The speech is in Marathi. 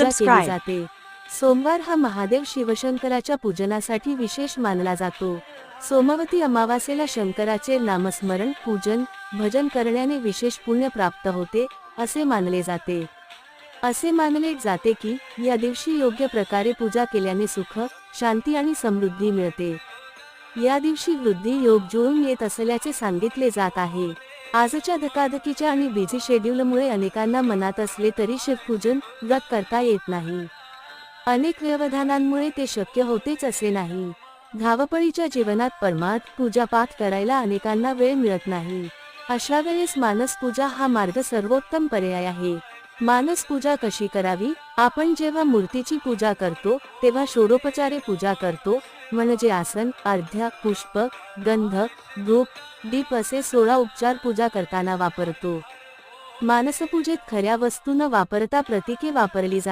Subscribe. जाते. सोमवार हा महादेव शिवशंकराच्या पूजनासाठी विशेष मानला जातो. सोमवती अमावास्येला शंकराचे नामस्मरण पूजन भजन करण्याने विशेष पुण्य प्राप्त होते असे मानले जाते. असे मानले जाते की या दिवशी योग्य प्रकारे पूजा केल्याने सुख शांती आणि समृद्धी मिळते. या दिवशी वृद्धी योग जुळून येत असल्याचे सांगितले जात आहे. आजच्या धकाधकीच्या आणि बिझी शेड्यूलमुळे अनेकांना मनात असले तरी शिवपूजन व्रत करता येत नाही. अनेक व्यवधानांमुळे ते शक्य होतेच असे नाही. धावपळीच्या जीवनात परमार्थ पूजापाठ करायला अनेकांना वेळ मिळत नाही. अशा वेळेस मानस पूजा हा मार्ग सर्वोत्तम पर्याय आहे. मानस पूजा कशी करावी? आपण जेव्हा मूर्तीची पूजा करतो तेव्हा षोडोपचारे पूजा करतो म्हणजे आसन अर्ध्या पुष्प गंध धूप दीप असे सोळा उपचार पूजा करताना वापरतो. मानसपूजेत खऱ्या वस्तू न वापरता प्रतीके वापरली जातात.